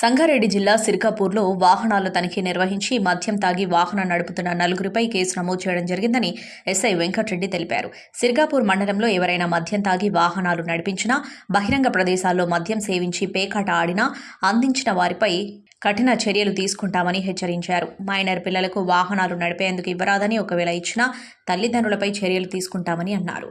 సంగారెడ్డి జిల్లా సిర్కాపూర్లో వాహనాల తనిఖీ నిర్వహించి మద్యం తాగి వాహనం నడుపుతున్న నలుగురిపై కేసు నమోదు చేయడం జరిగిందని ఎస్ఐ వెంకటరెడ్డి తెలిపారు. సిరికాపూర్ మండలంలో ఎవరైనా మద్యం తాగి వాహనాలు నడిపించినా బహిరంగ ప్రదేశాల్లో మద్యం సేవించి పేకాట ఆడినా అందించిన వారిపై కఠిన చర్యలు తీసుకుంటామని హెచ్చరించారు. మైనర్ పిల్లలకు వాహనాలు నడిపేందుకు ఇవ్వరాదని ఒకవేళ ఇచ్చినా తల్లిదండ్రులపై చర్యలు తీసుకుంటామని అన్నారు.